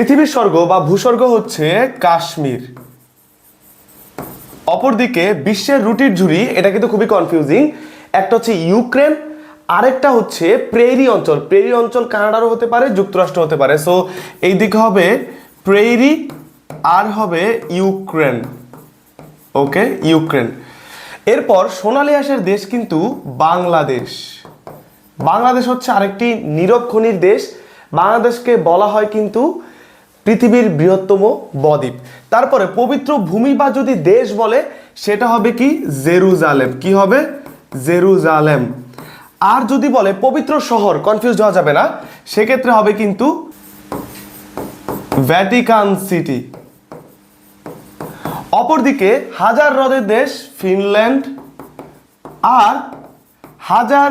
পৃথিবীর স্বর্গ বা ভূস্বর্গ হচ্ছে কাশ্মীর। অপরদিকে বিশ্বের রুটির ঝুড়ি, এটা কিন্তু খুবই কনফিউজিং একটা হচ্ছে ইউক্রেন, আরেকটা হচ্ছে প্রেরি অঞ্চল। প্রেরি অঞ্চল কানাডারও হতে পারে, যুক্তরাষ্ট্র হতে পারে। সো এই দিকে হবে প্রেরি আর হবে ইউক্রেন। ওকে ইউক্রেন। এরপর সোনালি আঁশের দেশ কিন্তু বাংলাদেশ। বাংলাদেশ হচ্ছে আরেকটি নীরব দেশ। বাংলাদেশকে বলা হয় কিন্তু পৃথিবীর বৃহত্তম বদ্বীপ। তারপরে পবিত্র ভূমি বা যদি দেশ বলে, সেটা হবে কি? জেরুজালেম। কি হবে? জেরুজালেম। আর যদি বলে পবিত্র শহর কনফিউজ হওয়া যাবে না। সেক্ষেত্রে হবে কিন্তু ভ্যাটিকান সিটি অপরদিকে হাজার হ্রদের দেশ ফিনল্যান্ড, আর হাজার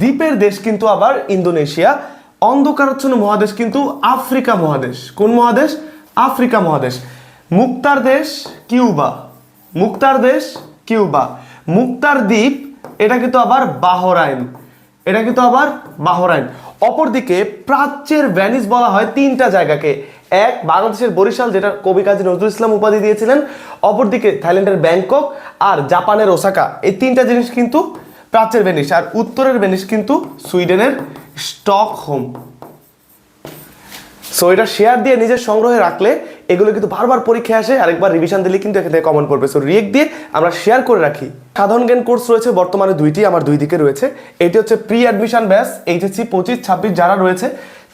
দ্বীপের দেশ কিন্তু আবার ইন্দোনেশিয়া। অন্ধকারাচ্ছন্ন মহাদেশ কিন্তু আফ্রিকা মহাদেশ। কোন মহাদেশ? আফ্রিকা মহাদেশ। মুক্তার দেশ কিউবা। মুক্তার দেশ কিউবা। মুক্তার দ্বীপ, এটা কিন্তু আবার বাহরাইন। এটা কিন্তু আবার বাহরাইন। অপরদিকে প্রাচ্যের ভ্যানিস বলা হয় তিনটা জায়গাকে। এক, বাংলাদেশের বরিশাল, যেটা কবি কাজী নজরুল ইসলাম উপাধি দিয়েছিলেন। অপরদিকে থাইল্যান্ডের ব্যাংকক আর জাপানের ওসাকা। এই তিনটা জিনিস কিন্তু প্রাচ্যের ভেনিস আর উত্তরের ভেনিস কিন্তু সুইডেনের স্টকহোম। সো এটা শেয়ার দিয়ে নিজের সংগ্রহে রাখলে এগুলো কিন্তু বারবার পরীক্ষায় আসে, আরেকবার রিভিশন দিলে কিন্তু এখানে কমন পড়বে। সো রিয়েক দিয়ে আমরা শেয়ার করে রাখি। সাধারণ জ্ঞান কোর্স রয়েছে, বর্তমানে দুইটি, আমার দুই দিকে রয়েছে। এটি হচ্ছে প্রি অ্যাডমিশন ব্যাস এইচএসসি পঁচিশ, ছাব্বিশ যারা রয়েছে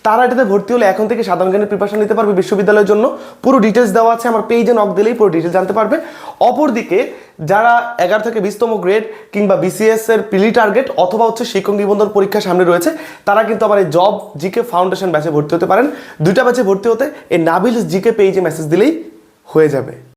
তারা এটাতে ভর্তি হলে এখন থেকে সাধারণ জ্ঞানের প্রিপারেশন নিতে পারবে বিশ্ববিদ্যালয়ের জন্য। পুরো ডিটেলস দেওয়া আছে, আমার পেজে নক দিলেই পুরো ডিটেলস জানতে পারবে। অপরদিকে, যারা এগারো থেকে বিশতম গ্রেড কিংবা বিসিএস এর পিলি টার্গেট অথবা হচ্ছে শিক্ষক নিবন্ধন পরীক্ষা সামনে রয়েছে, তারা কিন্তু আবার এই জব জিকে ফাউন্ডেশন ব্যাচে ভর্তি হতে পারেন। দুইটা ব্যাচে ভর্তি হতে এই নাবিল জিকে পেজে মেসেজ দিলেই হয়ে যাবে।